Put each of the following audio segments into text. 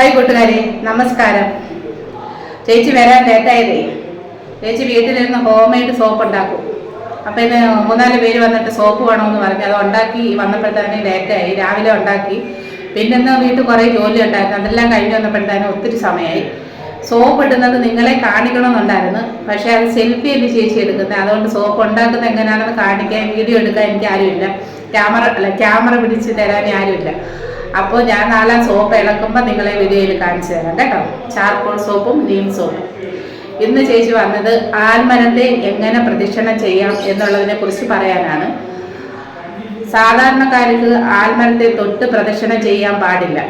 Hi കൂട്ടുകാരെ നമസ്കാരം. ചേച്ചി വരാൻ ലേറ്റായതേ. ചേച്ചി വീട്ടിലിരുന്ന് ഹോം മെയ്ഡ് സോപ്പ് ഉണ്ടാക്കും. അപ്പം ഇന്ന് മൂന്നാൽ പേര് വന്നിട്ട് സോപ്പ് വേണമെന്ന് പറഞ്ഞു. അത് ഉണ്ടാക്കി വന്നപ്പോഴത്തേനും ലേറ്റായി. രാവിലെ ഉണ്ടാക്കി. പിന്നെ ഇന്ന് വീട്ടിൽ കുറേ ജോലി ഉണ്ടായിരുന്നു. അതെല്ലാം കഴിഞ്ഞ് വന്നപ്പോഴത്തേനും ഒത്തിരി സമയമായി. സോപ്പ് ഇടുന്നത് നിങ്ങളെ കാണിക്കണമെന്നുണ്ടായിരുന്നു. പക്ഷേ അത് സെൽഫി അല്ല ചേച്ചി എടുക്കുന്നത്? അതുകൊണ്ട് സോപ്പ് ഉണ്ടാക്കുന്നത് എങ്ങനെയാണെന്ന് കാണിക്കാൻ വീഡിയോ എടുക്കാൻ എനിക്ക് ആരുമില്ല. ക്യാമറ അല്ല ക്യാമറ പിടിച്ച് തരാൻ ആരുമില്ല. അപ്പോൾ ഞാൻ നാളെ സോപ്പ് ഇളക്കുമ്പോൾ നിങ്ങളെ വീഡിയോയിൽ കാണിച്ചു തരാം കേട്ടോ. ചാർക്കോൾ സോപ്പും നീം സോപ്പും. ഇന്ന് ചേച്ചി വന്നത് ആൽമരത്തെ എങ്ങനെ പ്രദക്ഷിണം ചെയ്യാം എന്നുള്ളതിനെ കുറിച്ച് പറയാനാണ്. സാധാരണക്കാർക്ക് ആൽമരത്തെ തൊട്ട് പ്രദക്ഷിണം ചെയ്യാൻ പാടില്ല.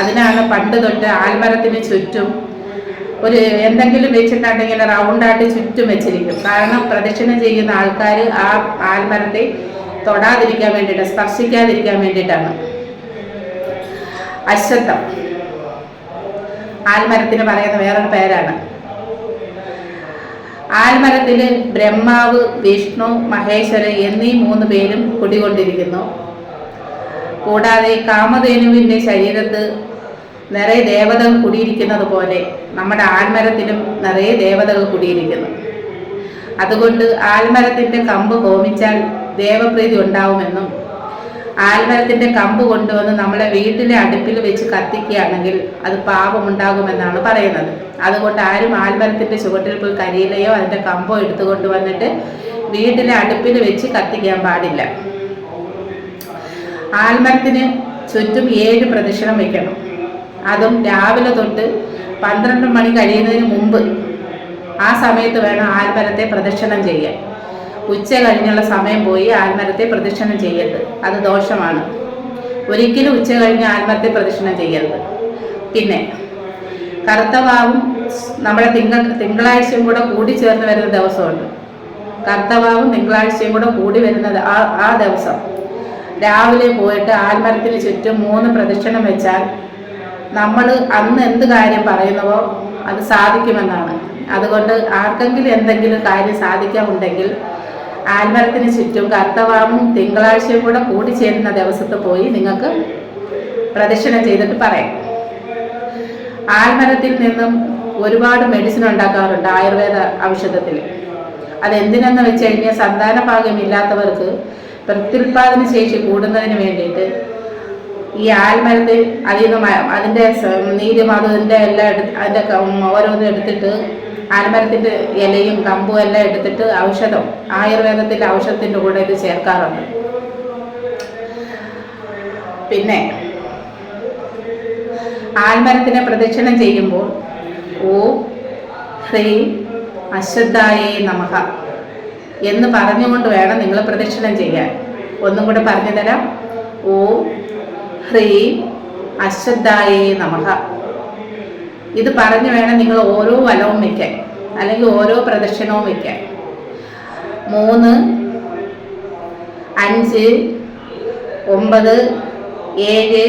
അതിനാണ് പണ്ട് തൊട്ട് ആൽമരത്തിന് ചുറ്റും ഒരു എന്തെങ്കിലും വെച്ചിട്ടുണ്ടെങ്കിൽ റൗണ്ടായിട്ട് ചുറ്റും വെച്ചിരിക്കും. കാരണം പ്രദക്ഷിണം ചെയ്യുന്ന ആൾക്കാർ ആ ആൽമരത്തെ തൊടാതിരിക്കാൻ വേണ്ടിയിട്ട് സ്പർശിക്കാതിരിക്കാൻ വേണ്ടിയിട്ടാണ്. അശ്വത്ഥം. ആൽമരത്തിന് പറയുന്ന വേറൊരു പേരാണ്. ആൽമരത്തിൽ ബ്രഹ്മാവ് വിഷ്ണു മഹേശ്വരൻ എന്നീ മൂന്ന് പേരും കുടികൊണ്ടിരിക്കുന്നു. കൂടാതെ കാമധേനുവിന്റെ ശരീരത്ത് നിറയെ ദേവതകൾ കുടിയിരിക്കുന്നത് പോലെ നമ്മുടെ ആൽമരത്തിലും നിറയെ ദേവതകൾ കുടിയിരിക്കുന്നു. അതുകൊണ്ട് ആൽമരത്തിന്റെ കമ്പ് ഹോമിച്ചാൽ ദേവപ്രീതി ഉണ്ടാവുമെന്നും ആൽമരത്തിന്റെ കമ്പ് കൊണ്ടുവന്ന് നമ്മളെ വീട്ടിലെ അടുപ്പിൽ വെച്ച് കത്തിക്കുകയാണെങ്കിൽ അത് പാപമുണ്ടാകുമെന്നാണ് പറയുന്നത്. അതുകൊണ്ട് ആരും ആൽമരത്തിന്റെ ചുവട്ടിൽ പോയി കരിയിലയോ അതിന്റെ കമ്പോ എടുത്തു കൊണ്ടുവന്നിട്ട് വീട്ടിലെ അടുപ്പിൽ വെച്ച് കത്തിക്കാൻ പാടില്ല. ആൽമരത്തിന് ചുറ്റും ഏഴ് പ്രദക്ഷിണം വെക്കണം. അതും രാവിലെ തൊട്ട് പന്ത്രണ്ട് മണി കഴിയുന്നതിന് മുമ്പ് ആ സമയത്ത് വേണം ആൽമരത്തെ പ്രദക്ഷിണം ചെയ്യാൻ. ഉച്ച കഴിഞ്ഞുള്ള സമയം പോയി ആൽമരത്തെ പ്രദക്ഷിണം ചെയ്യരുത്. അത് ദോഷമാണ്. ഒരിക്കലും ഉച്ച കഴിഞ്ഞ് ആൽമരത്തെ പ്രദക്ഷിണം ചെയ്യരുത്. പിന്നെ കർത്തവാവും നമ്മുടെ തിങ്കൾ തിങ്കളാഴ്ചയും കൂടെ കൂടി ചേർന്ന് വരുന്ന ദിവസമുണ്ട്. കർത്തവാവും തിങ്കളാഴ്ചയും കൂടെ കൂടി വരുന്നത് ആ ആ ദിവസം. രാവിലെ പോയിട്ട് ആൽമരത്തിന് ചുറ്റും മൂന്ന് പ്രദക്ഷിണം വെച്ചാൽ നമ്മൾ അന്ന് എന്ത് കാര്യം പറയുന്നുവോ അത് സാധിക്കുമെന്നാണ്. അതുകൊണ്ട് ആർക്കെങ്കിലും എന്തെങ്കിലും കാര്യം സാധിക്കാമുണ്ടെങ്കിൽ ആൽമരത്തിന് ചുറ്റും കർത്തവാമും തിങ്കളാഴ്ചയും കൂടെ കൂടിച്ചേരുന്ന ദിവസത്ത് പോയി നിങ്ങൾക്ക് പ്രദക്ഷിണം ചെയ്തിട്ട് പറയാം. ആൽമരത്തിൽ നിന്നും ഒരുപാട് മെഡിസിൻ ഉണ്ടാക്കാറുണ്ട് ആയുർവേദ ഔഷധത്തിൽ. അതെന്തിനെന്ന് വെച്ച് കഴിഞ്ഞാൽ സന്താന ഭാഗ്യമില്ലാത്തവർക്ക് പ്രത്യുൽപാദന ശേഷി കൂടുന്നതിന് വേണ്ടിയിട്ട് ഈ ആൽമരത്തിൽ അതിൽ നിന്ന് അതിന്റെ നീര് അതിന്റെ എല്ലാം എടുത്ത് അതിന്റെ ഓരോന്നും എടുത്തിട്ട് ആൽമരത്തിന്റെ ഇലയും കമ്പും എല്ലാം എടുത്തിട്ട് ഔഷധം ആയുർവേദത്തിന്റെ ഔഷധത്തിന്റെ കൂടെ ഇത് ചേർക്കാറുണ്ട്. പിന്നെ ആൽമരത്തിനെ പ്രദക്ഷിണം ചെയ്യുമ്പോൾ ഓ ഹ്രീം അശ്വദ്ധായേ നമഹ എന്ന് പറഞ്ഞുകൊണ്ട് വേണം നിങ്ങൾ പ്രദക്ഷിണം ചെയ്യാൻ. ഒന്നും കൂടെ പറഞ്ഞു തരാം. ഓ ഹ്രീം അശ്വദ്ധായേ നമഹ ഇത് പറഞ്ഞു വേണം നിങ്ങൾ ഓരോ വലവും വയ്ക്കാൻ അല്ലെങ്കിൽ ഓരോ പ്രദക്ഷിണവും വയ്ക്കാൻ. മൂന്ന് അഞ്ച് ഒമ്പത് ഏഴ്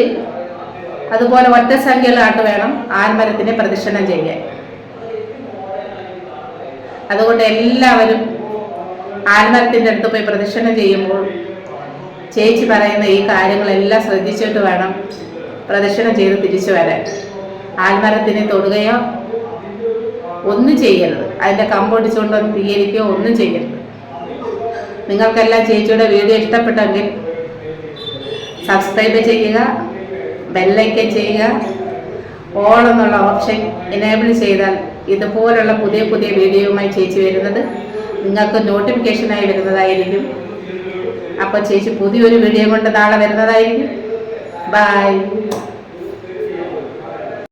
അതുപോലെ ഒറ്റ സംഖ്യകളായിട്ട് വേണം ആൽമരത്തിനെ പ്രദക്ഷിണം ചെയ്യാൻ. അതുകൊണ്ട് എല്ലാവരും ആൽമരത്തിന്റെ അടുത്ത് പോയി പ്രദക്ഷിണം ചെയ്യുമ്പോൾ ചേച്ചി പറയുന്ന ഈ കാര്യങ്ങളെല്ലാം ശ്രദ്ധിച്ചിട്ട് വേണം പ്രദക്ഷിണം ചെയ്ത് തിരിച്ചു വരാൻ. ആൽമരത്തിനെ തൊടുകയോ ഒന്നും ചെയ്യരുത്. അതിന്റെ കമ്പൊടിച്ചുകൊണ്ടോ തീയരിക്കുകയോ ഒന്നും ചെയ്യരുത്. നിങ്ങൾക്കെല്ലാം ചേച്ചിയുടെ വീഡിയോ ഇഷ്ടപ്പെട്ടെങ്കിൽ സബ്സ്ക്രൈബ് ചെയ്യുക ബെല്ലൈക്കൻ ചെയ്യുക. ഓൾ എന്നുള്ള ഓപ്ഷൻ എനേബിൾ ചെയ്താൽ ഇതുപോലുള്ള പുതിയ പുതിയ വീഡിയോയുമായി ചേച്ചി വരുന്നത് നിങ്ങൾക്ക് നോട്ടിഫിക്കേഷനായി വരുന്നതായിരിക്കും. അപ്പോൾ ചേച്ചി പുതിയൊരു വീഡിയോ കൊണ്ട് നാളെ വരുന്നതായിരിക്കും. ബൈ